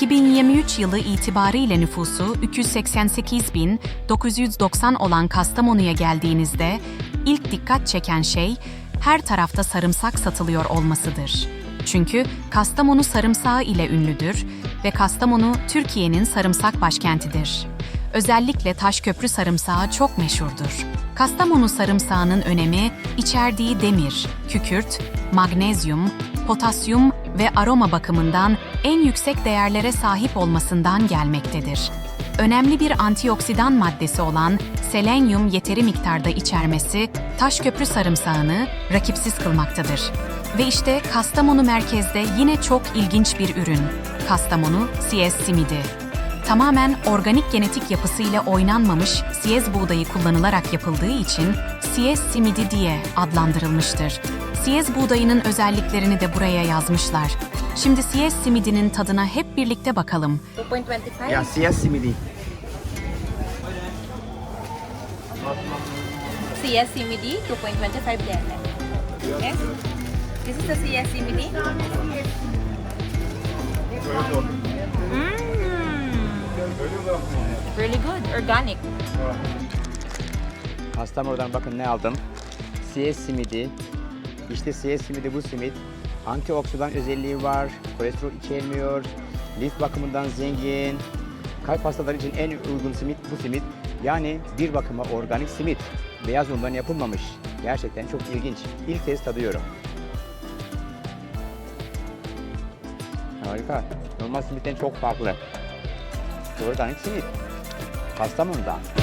2023 yılı itibariyle nüfusu 288.990 olan Kastamonu'ya geldiğinizde ilk dikkat çeken şey her tarafta sarımsak satılıyor olmasıdır. Çünkü Kastamonu sarımsağı ile ünlüdür ve Kastamonu Türkiye'nin sarımsak başkentidir. Özellikle Taşköprü sarımsağı çok meşhurdur. Kastamonu sarımsağının önemi içerdiği demir, kükürt, magnezyum, potasyum ve aroma bakımından en yüksek değerlere sahip olmasından gelmektedir. Önemli bir antioksidan maddesi olan selenyum yeteri miktarda içermesi Taşköprü sarımsağını rakipsiz kılmaktadır. Ve işte Kastamonu merkezde yine çok ilginç bir ürün. Kastamonu CS simidi. Tamamen organik genetik yapısıyla oynanmamış siyez buğdayı kullanılarak yapıldığı için siyez simidi diye adlandırılmıştır. Siyez buğdayının özelliklerini de buraya yazmışlar. Şimdi siyez simidinin tadına hep birlikte bakalım. 2.25. Ya siyah simidi. CS CMD 2.25 blend. Okay. This is the CS CMD. Mm. Really good, organic. Kastamonu'dan bakın ne aldım. Siyah simidi. İşte siyah simidi bu simit. Antioksidan özelliği var. Kolesterol içermiyor. Lif bakımından zengin. Kalp hastaları için en uygun simit bu simit. Yani bir bakıma organik simit. Beyaz undan yapılmamış. Gerçekten çok ilginç. İlk kez tadıyorum. Harika. Normal simitten çok farklı. Organik simit. Kastamonu'dan.